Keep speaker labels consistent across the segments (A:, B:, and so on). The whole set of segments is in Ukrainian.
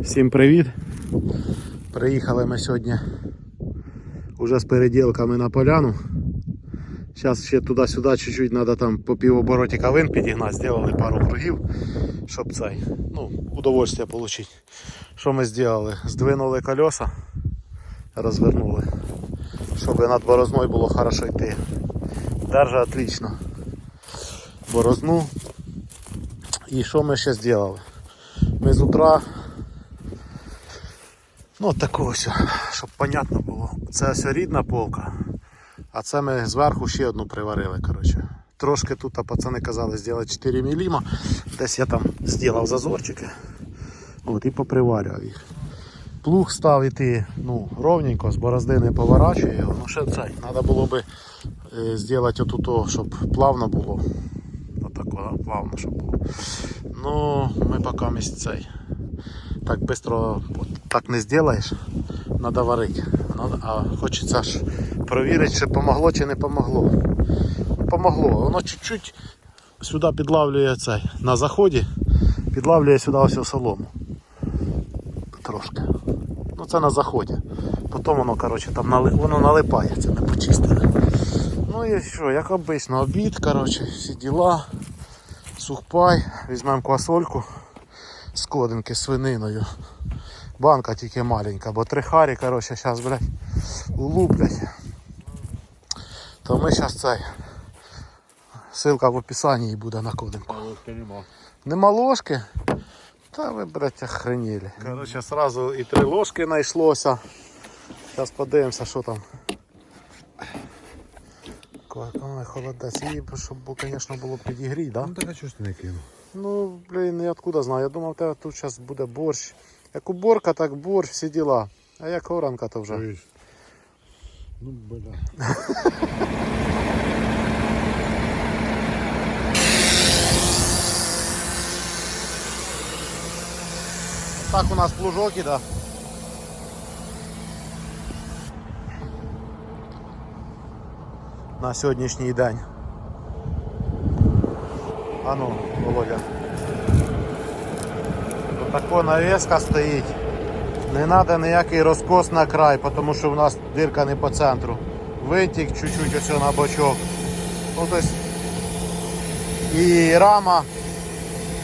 A: Всім привіт! Приїхали ми сьогодні уже з переділками на поляну. Зараз ще туди-сюди чуть-чуть треба там по півобороті кавин підігнати, зробили пару кругів, щоб цей, ну, удовольствие отримати. Що ми зробили? Здвинули колеса, розвернули, щоб над борозною було хорошо йти. Держа отлично. Борозну. І що ми ще зробили? Ми з утра Ну такого ось, щоб понятно було. Це ось рідна полка, а це ми зверху ще одну приварили. коротше. Трошки тут а пацани казали зробити 4 мм. Десь я там зробив зазорчики. От, і поприварював їх. Плуг став іти ну, ровненько, з борозди не поворачує його. Ну ще цей. Треба було би е, зробити отут, щоб плавно було. Отако, плавно, щоб було. Ну, ми поки місць цей так быстро так не зробиш, треба варити. А хочеться ж перевірити, чи помогло чи не помогло. Помогло. Воно чуть-чуть сюди підлавлює цей на заході, підлавлює сюди ось солому. Трошки. Ну це на заході. Потім воно коротше, там нали... воно налипає, це не почистили. Ну і що, як обично, обід, коротше, всі діла, сухпай, візьмемо квасольку з кодинки свининою. Банка тільки маленька, бо три харі, коротше, зараз, блядь, улуплять. То ми зараз цей. Ссылка в описанні буде на кодинку.
B: нема.
A: Нема ложки? Та ви, блядь, охренели. Коротше, сразу і три ложки знайшлося. Зараз подивимося, що там. Ой, холодець. Б, щоб, звісно, було підігріти, да?
B: Ну так а чого ж ти не кинув?
A: Ну, блін, я откуда знаю. Я думав, у тебе тут зараз буде борщ. Як уборка, так борщ, всі діла. А як оранка, то вже.
B: Чуєш? Ну, бля.
A: Так у нас плужок іде. На сьогоднішній день. А ну, Володя. Отако навіска стоїть. Не треба ніякий розкос на край, тому що в нас дирка не по центру. Винтик чуть-чуть ось на бочок. Ну, тобто і рама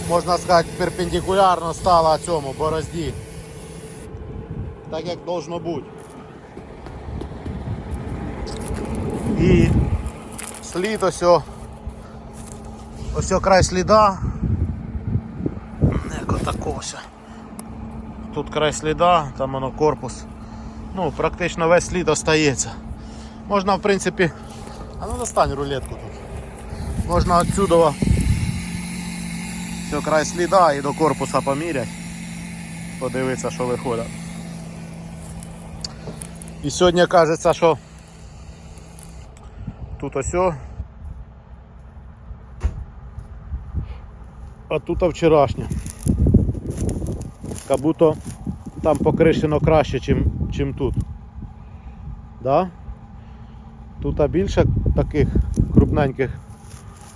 A: можна сказати, перпендикулярно стала цьому борозді. Так як должно бути. І слід ось ось край сліда. Як отако ось. Тут край сліда, там воно корпус. Ну, практично весь слід остається. Можна в принципі. А ну достань рулетку тут. Можна отсюда все край сліда і до корпуса помірять. Подивитися, що виходить. І сьогодні кажеться, що тут ось. А тут вчорашнє. Как будто там покришено краще, чим, чим тут. Да? Тут більше таких крупненьких,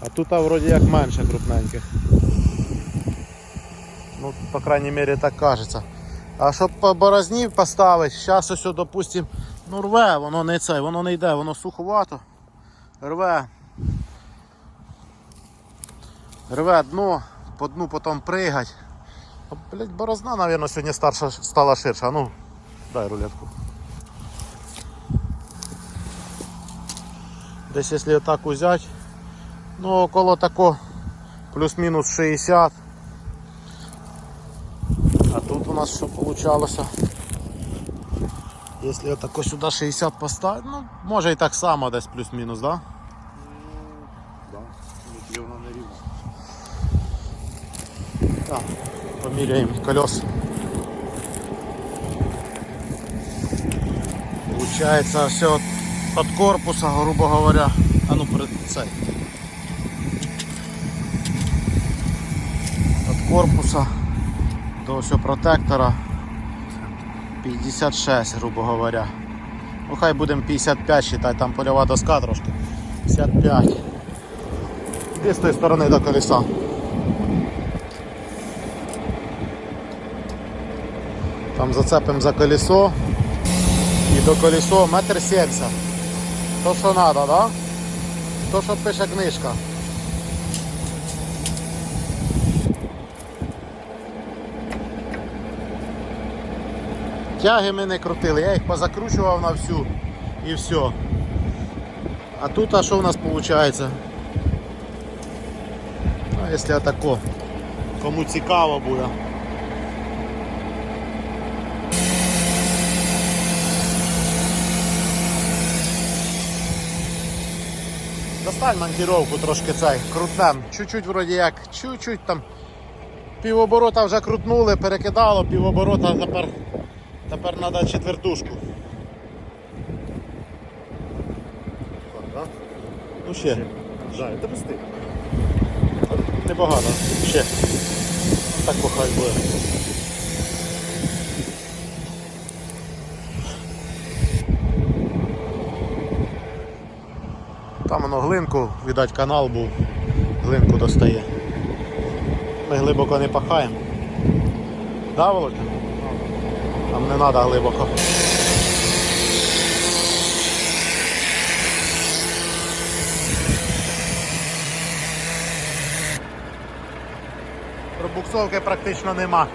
A: а тут вроді як менше крупненьких. Ну, по крайней мере, так кажется. А щоб по борозні поставити, зараз ось, допустим, ну рве, воно не це, воно не йде, воно суховато. Рве. Рве дно, по дну потім пригать. Блять, борозна, наверное, сьогодні старша стала ширша. Ну, дай рулетку. Десь якщо отак взяти, ну около тако плюс-мінус 60. А тут у нас що получалося? Якщо отако сюди 60 поставити, ну може і так само десь плюс-мінус? Да.
B: Тільки вона не рівна.
A: Так, поміряємо колес. Получается все от, от корпуса, грубо говоря. А ну цей. От корпуса до всього протектора 56, грубо говоря. Ну хай будемо 55 считай, там польова доска трошки. 55. Іди з тої сторони до колеса. Там зацепимо за колесо. І до колесо метр сімдесят. То, що треба, да? То, що пише книжка. Тяги ми не крутили, я їх позакручував на всю і все. А тут а що у нас виходить? Ну, якщо отако, кому цікаво буде. Достань монтировку трошки цей, крутнем. Чуть-чуть вроді як, чуть-чуть там. Півоборота вже крутнули, перекидало, півоборота тепер, тепер треба четвертушку. Ну ще.
B: Жаль, пусти.
A: Небагато. Ще. Так похай буде. Там воно глинку, видать, канал був, глинку достає. Ми глибоко не пахаємо. Да, Володя? Нам не треба глибоко. Пробуксовки практично нема.